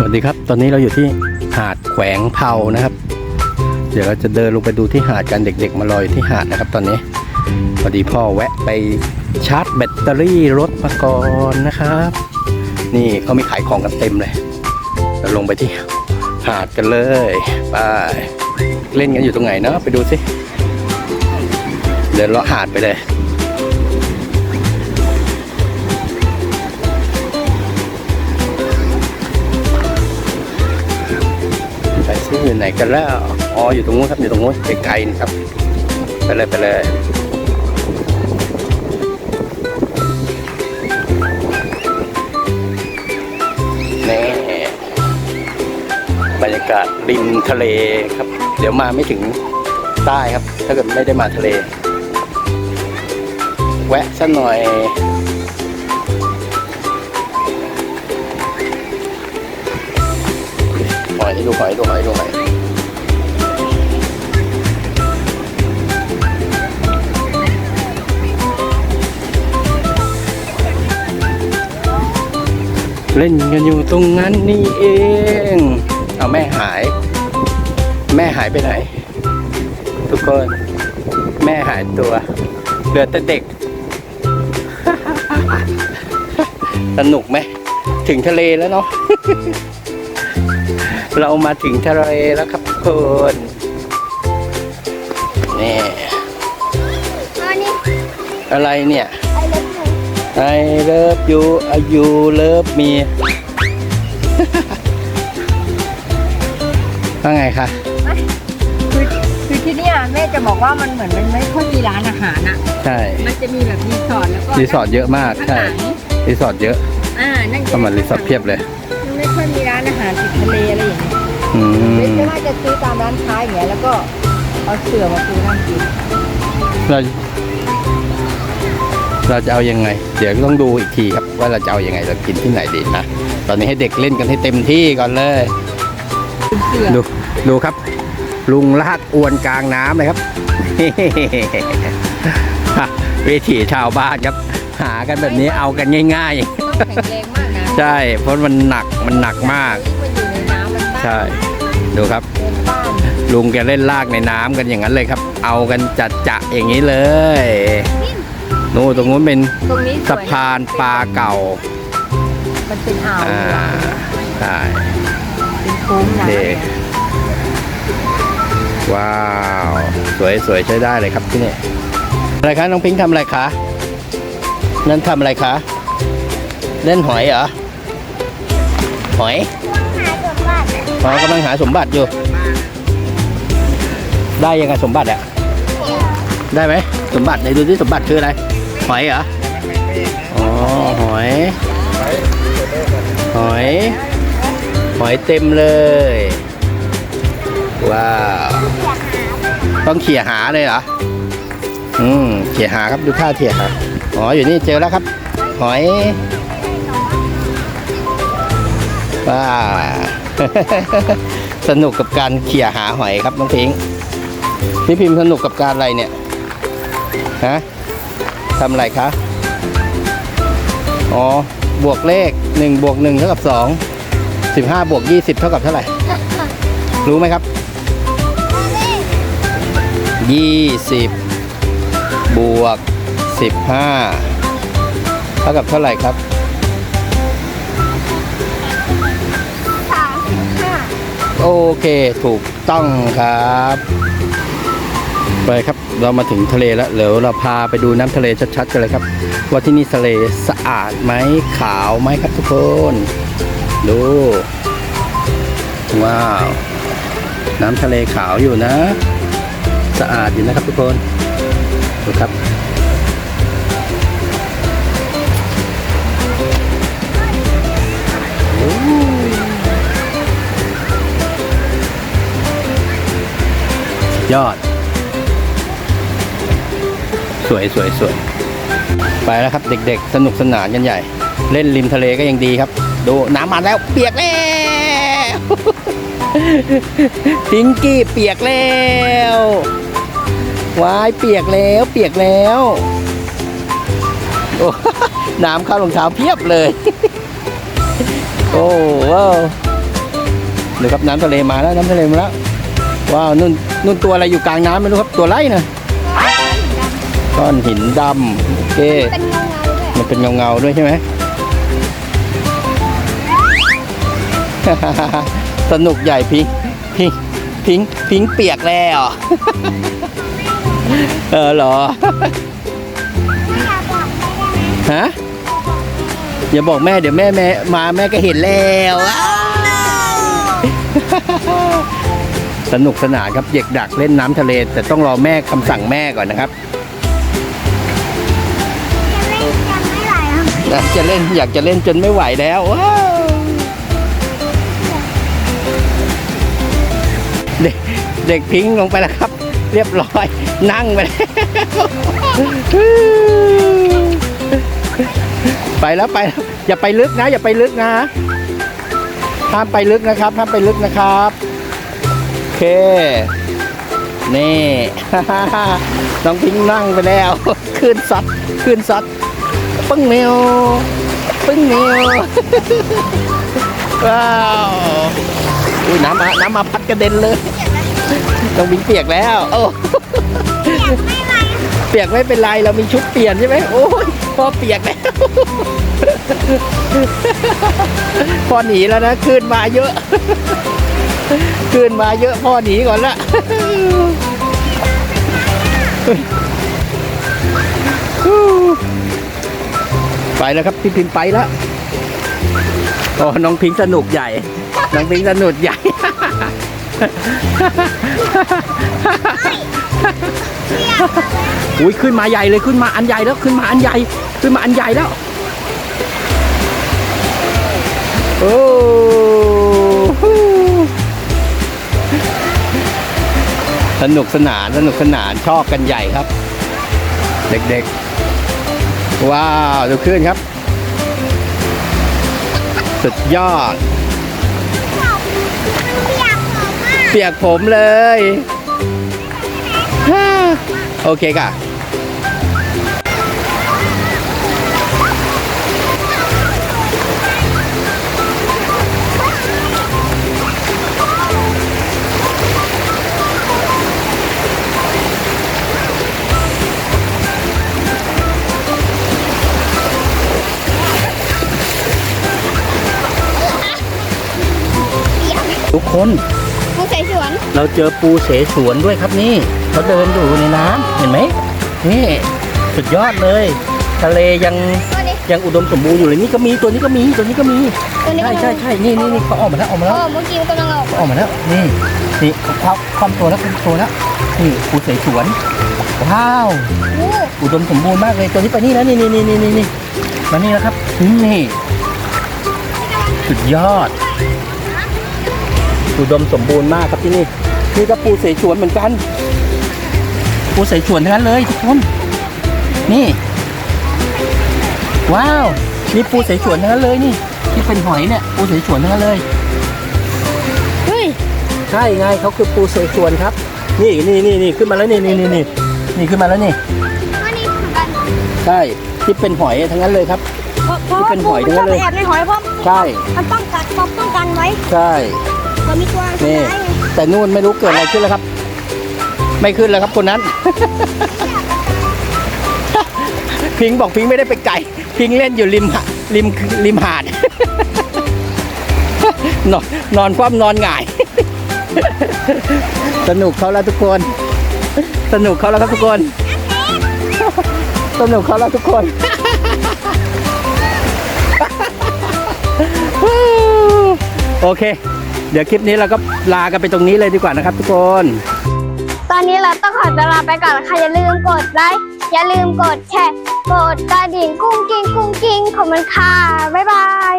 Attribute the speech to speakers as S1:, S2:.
S1: สวัสดีครับ ตอนนี้เราอยู่ที่หาดแขวงเผานะครับ เดี๋ยวเราจะเดินลงไปดูที่หาดกันเด็ก ๆ มารอยที่หาดนะครับ ตอนนี้พอดีพ่อแวะไปชาร์จแบตเตอรี่รถมาก่อนนะครับ นี่เขามีขายของกันเต็มเลยเราลงไปที่หาดกันเลยไปเล่นกันอยู่ตรงไหนเนาะไปดูสิเดินเลาะหาดไปเลย อยู่ไหนกันแล้ว อ๋อ อยู่ตรงนู้นครับ อยู่ตรงนู้นไกลๆนะครับ ไปเลยไปเลยนี่บรรยากาศริมทะเลครับ เดี๋ยวมาไม่ถึงใต้ครับ ถ้าเกิดไม่ได้มาทะเล แวะสักหน่อย ดูหอยดูหอยดูหอยเล่นกันอยู่ตรงนั้นนี่เอง เอาแม่หาย แม่หายไปไหน ทุกคน แม่หายตัวเหลือแต่เด็ก สนุกไหม ถึงทะเลแล้วเนาะ เรามาถึงทะเลแล้วครับทุกคนนี่
S2: อันนี้
S1: อะไรเนี่ย
S2: ไอเลิฟยู
S1: I love you I you love me ว่าไงคะ
S3: คือคือที่เนี่ยแม่จะบอกว่ามันเหมือนมันไม่ค่อยมีร้านอาหารอะ
S1: ใช่
S3: มันจะมีแบบรีสอร์ทแล้วก็
S1: รีสอร์ทเยอะมาก
S3: ข้าง
S1: ใช่
S3: หลัง
S1: รีสอร์ทเยอะ
S3: อ่า นั่น
S1: ก็มารีสอร์ทเพียบเลย
S3: อืเว้น
S1: ม
S3: แต่ว่าจะซื้อตามร้านค้าอย่างเงี้ยแล้วก็เอาเสื่อมาปูนั่งกิน
S1: เราเราจะเอายังไง เดี๋ยวต้องดูอีกทีครับว่าเราจะเอายังไงเรากินที่ไหนดีนะตอนนี้ให้เด็กเล่นกันให้เต็มที่ก่อนเลย
S3: เสื่อ
S1: ดูดูครับ ลุงลากอวนกลางน้ำเลยครับ วิถีชาวบ้านครับ หากันแบบนี้เอากันง่าย
S3: ต้องแข็งแรงมากนะ
S1: ๆ ใช่ เพราะมันหนักมันหนักมาก
S3: มันอยู่ ในน้ำมันบ้า
S1: ใช่ ดูครับ
S3: เดินบ้าน
S1: ลุงแกเล่นลากในน้ำกันอย่างนั้นเลยครับ เอากันจัดจะๆอย่างนี้เลยนู่นตรงนู้นเป็น
S3: ตรงนี้ส
S1: สะ
S3: วย
S1: พานปลาเก่า
S3: มันเป็นอ่าว
S1: อ่าใช่
S3: เป็นโค้ง
S1: โอ
S3: น้ำ
S1: เค
S3: เนี่ย
S1: ว้าว สวยสวยใช้ได้เลยครับที่นี่อะไรคะน้องพิงค์ทำอะไรคะนั่นทำอะไรคะ เล่นหอยเหรอ หอย
S2: หาสม บัติ
S1: หอกำลังหาสมบัติอยู่ ได้ยังไงสมบัติอะได้ไหมสมบัติไหนดูที่สมบัติคืออะไร หอยเหรอ อ๋อ หอย หอย หอยเต็มเลย ว้าว ต้องเขี่ยหาเลยเหรอ อืม เขี่ยหาครับดูท่าเขี่ยหาอ๋อ อยู่นี่เจอแล้วครับ หอย ว้า สนุกกับการเขี่ยหาหอยครับน้องพิงพี่พิมพ์สนุกกับการอะไรเนี่ยฮะทำอะไรคะ อ๋อ บวกเลขหนึ่งบวกหนึ่งเท่ากับสองสิบห้าบวกยี่สิบเท่ากับเท่าไหร่ รู้ไหมครับยี่สิบบวกสิบห้าเท่ากับเท่าไหร่ครับ โอเค ถูกต้องครับ ไปครับเรามาถึงทะเลแล้วเดี๋ยวเราพาไปดูน้ำทะเลชัดๆกันเลยครับ ว่าที่นี่ทะเลสะอาดไหมขาวไหมครับทุกคน ดู ว้าว น้ำทะเลขาวอยู่นะ สะอาดอยู่นะครับทุกคนดูครับ ยอด สวยสวยสวยไปแล้วครับ เด็ก ๆ สนุกสนานกันใหญ่ เล่นริมทะเลก็ยังดีครับ ดูน้ำมาแล้ว เปียกแล้วพิงกี้เปียกแล้ววายเปียกแล้ว เปียกแล้วโอ้น้ำเข้ารองเท้าเพียบเลย โอ้ว้าวดูครับน้ำทะเลมาแล้วน้ำทะเลมาแล้ว ว้าวนุ่นนุ่นตัวอะไรอยู่กลางน้ำไม่รู้ครับตัวไรนะก้อนหินดำโอเค
S2: เป็นเงาเงาด้วย
S1: มันเป็นเงาเงาด้วยใช่ไหมสนุกใหญ่พิงพิงพิงพิงเปียกแล้วเออเหรอฮะอย่าบอกแม่เดี๋ยวแม่แม่มาแม่ก็เห็นแล้ว สนุกสนานครับเด็กดักเล่นน้ำทะเล แต่ต้องรอแม่คำสั่งแม่ก่อนนะครับ
S2: จะเล่นกันไม่ไหลอะ
S1: อยากจะเล่นอยากจะเล่นจนไม่ไหวแล้วเด็กเด็กพิงลงไปแล้วครับ เรียบร้อย นั่งไปแล้วไปแล้วไปอย่าไปลึกนะ อย่าไปลึกนะห้ามไปลึกนะครับห้ามไปลึกนะครับ เค นี่ น้องพิงนั่งไปแล้ว ขึ้นซัดขึ้นซัดปึ้งเนียวปึ้งเนียวว้าวอุ้ยน้ำมาน้ำมาพัดกระเด็นเลยต้องบินเปียกแล้วโอ้เปียกไม่เป็นไรเรามีชุดเปลี่ยนใช่ไหมโอ้ยพอเปียกแล้วพอหนีแล้วนะขึ้นมาเยอะ ขึ้นมาเยอะพ่อหนีก่อนละไปแล้วครับพี่พิมไปแล้วโอ้น้องพิงสนุกใหญ่ น้องพิงสนุกใหญ่อุ้ยขึ้นมาใหญ่เลยขึ้นมาอันใหญ่แล้วขึ้นมาอันใหญ่ ขึ้นมาอันใหญ่แล้ว โอ้ สนุกสนานสนุกสนานชอบกันใหญ่ครับ เด็กๆ ว้าวดูขึ้นครับ สุดยอด
S2: เปียกผม
S1: เลย โอเคค่ะ ทุกคน
S2: ผู้ใส่สวน
S1: เราเจอปูเสฉวนด้วยครับนี่เขาเดินอยู่ในน้ำเห็นไหมนี่สุดยอดเลย ทะเลยัง
S2: ตัวนี้
S1: ยังอุดมสมบูรณ์อยู่เลยนี่ก็มีตัวนี้ก็มีตัวนี้ก็มี
S2: ตัวนี้
S1: ใช่
S2: ก็
S1: ใช่ใช่นี่นี่นี่เขาออกมาแล้วออกมา
S2: โอ้
S1: แล้ว
S2: เมื่อกี้มันกำลังออก
S1: เขาออกมาแล้วนี่นี่เขาคว่ำคว่ำตัวแล้วคว่ำตัวแล้วนี่ปูเสฉวนว้าว
S2: อู้
S1: อุดมสมบูรณ์มากเลยตัวนี้ไปนี่แล้วนี่นี่นี่นี่นี่นี่มานี่แล้วครับนี่สุดยอด อุดมสมบูรณ์มากครับที่นี่นี่ก็ปูเสฉวนเหมือนกัน ปูเสฉวนทั้งนั้นเลยทุกคนนี่ ว้าวนี่ปูเสฉวนทั้งนั้นเลยนี่ ที่เป็นหอยเนี่ยปูเสฉวนทั้งนั้นเลย
S2: เฮ้ย
S1: ใช่ไงเขาคือปูเสฉวนครับ นี่นี่นี่นี่ขึ้นมาแล้วนี่นี่นี่นี่นี่ขึ้นมาแล้วนี่
S2: อันนี้เหมือนกัน
S1: ใช่ที่เป็นหอยทั้งนั้นเลยครับ
S2: เพราะเพราะ
S1: ที่
S2: ว่า
S1: เป็นห
S2: ปู
S1: อย
S2: มัน
S1: ทั้
S2: ช
S1: ง
S2: อ
S1: นั้
S2: บ
S1: นเลย
S2: แอบในหอยเพราะ
S1: ใช่
S2: มันป้องกันป้องป้องกันไว้
S1: ใช่
S2: นี่
S1: แต่นู่นไม่รู้เกิดอะไรขึ้นแล้วครับ ไม่ขึ้นแล้วครับคนนั้น พิงค์บอกพิงค์ไม่ได้ไปไกลพิงค์เล่นอยู่ริมหะริมริมหาด นอนนอนคว่ำนอนหงาย สนุกเขาแล้วทุกคน สนุกเขาแล้วครับทุกคน สนุกเขาแล้วทุกคนโอเค เดี๋ยวคลิปนี้เราก็ลากันไปตรงนี้เลยดีกว่านะครับ ทุกคน
S2: ตอนนี้เราต้องขอตัวลาไปก่อนค่ะอย่าลืมกดไลค์อย่าลืมกดแชร์กดกระดิ่งกุ้งกิ้งกุ้งกิ้งขอบคุณค่ะบ๊ายบาย